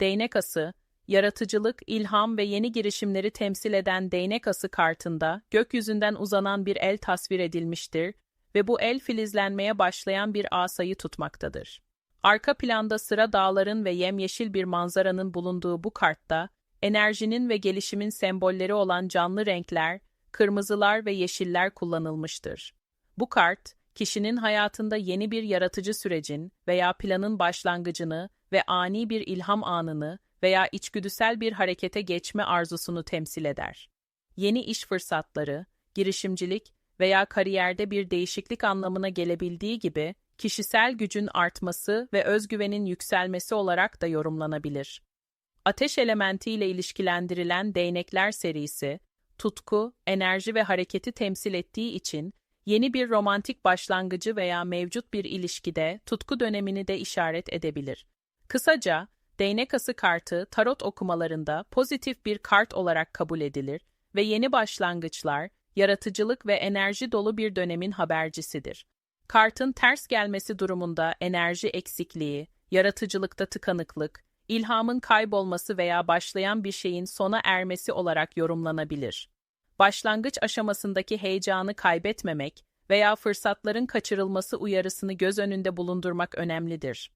Değnek ası, yaratıcılık, ilham ve yeni girişimleri temsil eden değnek ası kartında gökyüzünden uzanan bir el tasvir edilmiştir ve bu el filizlenmeye başlayan bir asayı tutmaktadır. Arka planda sıra dağların ve yemyeşil bir manzaranın bulunduğu bu kartta, enerjinin ve gelişimin sembolleri olan canlı renkler, kırmızılar ve yeşiller kullanılmıştır. Bu kart, kişinin hayatında yeni bir yaratıcı sürecin veya planın başlangıcını ve ani bir ilham anını veya içgüdüsel bir harekete geçme arzusunu temsil eder. Yeni iş fırsatları, girişimcilik veya kariyerde bir değişiklik anlamına gelebildiği gibi, kişisel gücün artması ve özgüvenin yükselmesi olarak da yorumlanabilir. Ateş elementiyle ilişkilendirilen değnekler serisi, tutku, enerji ve hareketi temsil ettiği için yeni bir romantik başlangıcı veya mevcut bir ilişkide tutku dönemini de işaret edebilir. Kısaca, değnek ası kartı tarot okumalarında pozitif bir kart olarak kabul edilir ve yeni başlangıçlar, yaratıcılık ve enerji dolu bir dönemin habercisidir. Kartın ters gelmesi durumunda enerji eksikliği, yaratıcılıkta tıkanıklık, ilhamın kaybolması veya başlayan bir şeyin sona ermesi olarak yorumlanabilir. Başlangıç aşamasındaki heyecanı kaybetmemek veya fırsatların kaçırılması uyarısını göz önünde bulundurmak önemlidir.